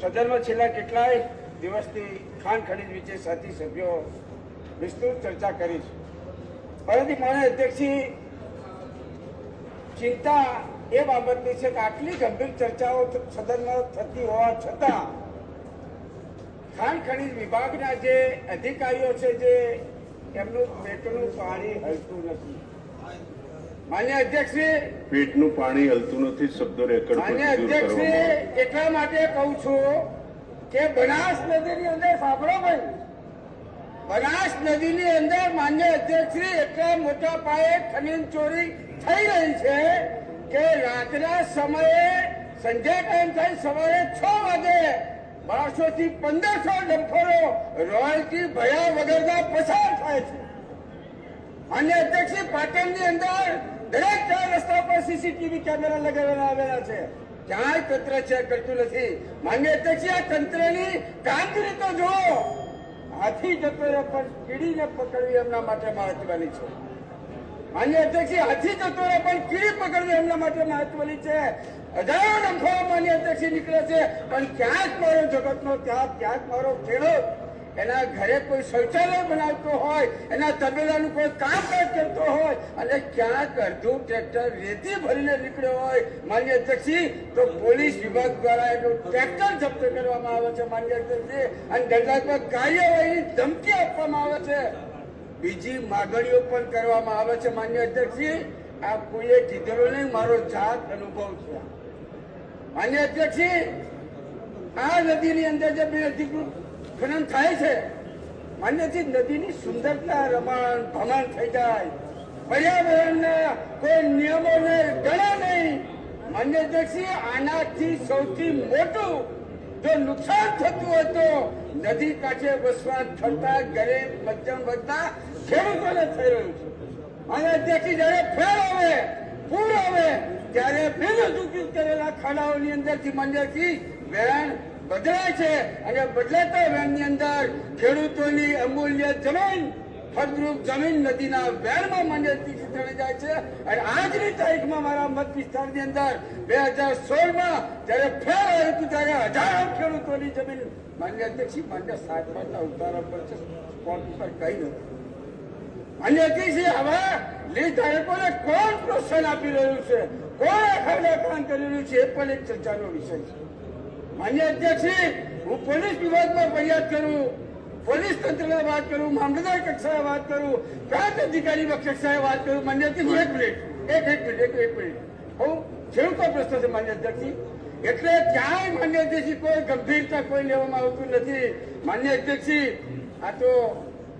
સદનમાં છેલ્લા કેટલાય દિવસથી ખાન ખનીજ વિશે સાથી સભ્યો વિસ્તૃત ચર્ચા કરી છે. પરંતુ મને અધ્યક્ષજી ચિંતા એ બાબતની છે કે આટલી ગંભીર ચર્ચાઓ સદનમાં થતી હોવા છતાં ખાન ખનીજ વિભાગના જે અધિકારીઓ છે જે એમનું પેટનું પાણી હલતું નથી. માન્ય અધ્યક્ષશ્રી પેટનું પાણી હલતું નથી શબ્દો રેકોર્ડ માન્ય દૂર કરવામાં આવે. અધ્યક્ષે એટલા માટે કહું છું કે બનાસ નદીની અંદર સાંભળો ભાઈ બનાસ નદીની અંદર માન્ય અધ્યક્ષશ્રી એટલા મોટા પાયે ખનીન ચોરી થઈ રહી છે કે રાતના સમયે સંધ્યા ટાઈમ થાય સવારે છ વાગે બારસો થી પંદરસો ડમ્ફરો રોયલ્ટી ભયા વગરના પસાર થાય છે માન્ય અધ્યક્ષ પાટણની અંદર ચાર સીસીટીવી કેમેરા લગાવેલા આવેલા છે. ક્યાંય તંત્ર છે, કરતું નથી. માન્ય અધ્યક્ષ આ તંત્રની કામગીરી તો જુઓ. હાથી જતો રહે પણ કીડીને પકડવી એમના માટે મહત્વની છે. માન્ય અધ્યક્ષ હાથી જતો રહે પણ કીડી પકડવી એમના માટે મહત્વની છે. હજારો નફો માન્ય અધ્યક્ષ નીકળે છે, પણ ક્યાંક મારો જગતનો ત્યાં ક્યાંક મારો ખેડૂત એના ઘરે કોઈ શૌચાલય બનાવતો હોય, એના તબેલાનું કોઈ કામકાજ કરતો હોય, અને ક્યાંક અડધું ટ્રેક્ટર રેતી ભરીને નીકળ્યો હોય, માન્ય અધ્યક્ષજી તો પોલીસ વિભાગ દ્વારા એનું ટ્રેક્ટર જપ્ત કરવામાં આવે છે, માન્ય અધ્યક્ષજી અને દંડાત્મક કાર્યવાહીની ધમકી આપવામાં આવે છે. બીજી માગણીઓ પણ કરવામાં આવે છે, માન્ય અધ્યક્ષજી આ કોઈએ કીધેલું નહીં, મારો જાત અનુભવ છે. માન્ય અધ્યક્ષજી આ નદીની અંદર જે બે અધિકૃત ખનન થાય છે. માન્યથી નદીની સુંદરતા રમણ ભમણ થઈ જાય. પર્યાવરણના કોઈ નિયમોને ગણા નહીં. માન્ય અધ્યક્ષજી આનાથી સૌથી મોટું જો નુકસાન થતું હોય તો નદી કાંઠે વસવાટ થતા ગરીબ મધ્યમ વધતા ખેડૂતોને થઈ રહ્યું છે. અધ્યક્ષજી જયારે ફેર આવે, પૂર આવે, ત્યારે બિનઅધિકૃત કરેલા ખાડાઓની અંદરથી મંદિરથી વેણ બદલાય છે અને બદલાતા વેણની અંદર ખેડૂતોની અમૂલ્ય જમીન, ફળદ્રુપ જમીન નદીના વેણમાં મંદિરથી ચૂંટણી જાય છે. અને આજની તારીખમાં મારા મત વિસ્તારની અંદર બે હજાર સોળમાં જયારે ફેર આવ્યું હતું ત્યારે હજારો ખેડૂતોની જમીન માન્ય અધ્યક્ષી, માન્ય સાત પાંચના ઉતારા પર છે. સ્પોટ પર કઈ નથી. અને અતિશય હવે લીડ કોણ પ્રોત્સાહન આપી રહ્યું છે? કોણ આખાને કામ કરી રહ્યું છે? એ પણ એક ચર્ચાનો વિષય છે. માન્ય અધ્યક્ષજી હું પોલીસ વિભાગમાં ફરિયાદ કરું, પોલીસ તંત્રને વાત કરું, મામલતદાર કક્ષાએ વાત કરું, પ્રાંત અધિકારી કક્ષાએ વાત કરું. માન્ય અધ્યક્ષ એક મિનિટ, એક એક મિનિટ, એક એક મિનિટ. હું ખેડૂતો પ્રશ્ન છે માન્ય અધ્યક્ષજી એટલે ક્યાંય માન્ય અધ્યક્ષજી કોઈ ગંભીરતા કોઈ લેવામાં આવતું નથી. માન્ય અધ્યક્ષજી આ તો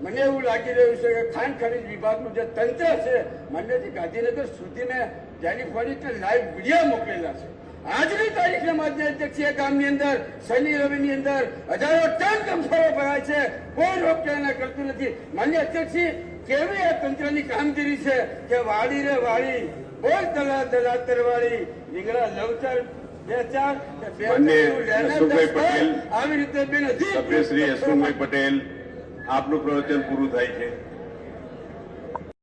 મને એવું લાગી રહ્યું છે કે ખાન ખનીજ વિભાગનું જે તંત્ર છે માન્યજી ગાંધીનગર સુધીને ટેલિફોનિક લાઈવ વીડિયો મોકલેલા છે. આજની તારીખના માન્ય અધ્યક્ષીય ગામની અંદર શનિ રવિની અંદર હજારો ટન ડમ્ફરો ભરાય છે. કોઈ રોકટાના કરતું નથી. માન્ય અધ્યક્ષી કેવી આ તંત્રની કામગીરી છે કે વાડી રે વાડી બોલ દલા દલાતર તરવાડી નીકળા લવચર આવી રીતે બેન શ્રી યશવંતભાઈ પટેલ આપનું પ્રવચન પૂરું થાય છે.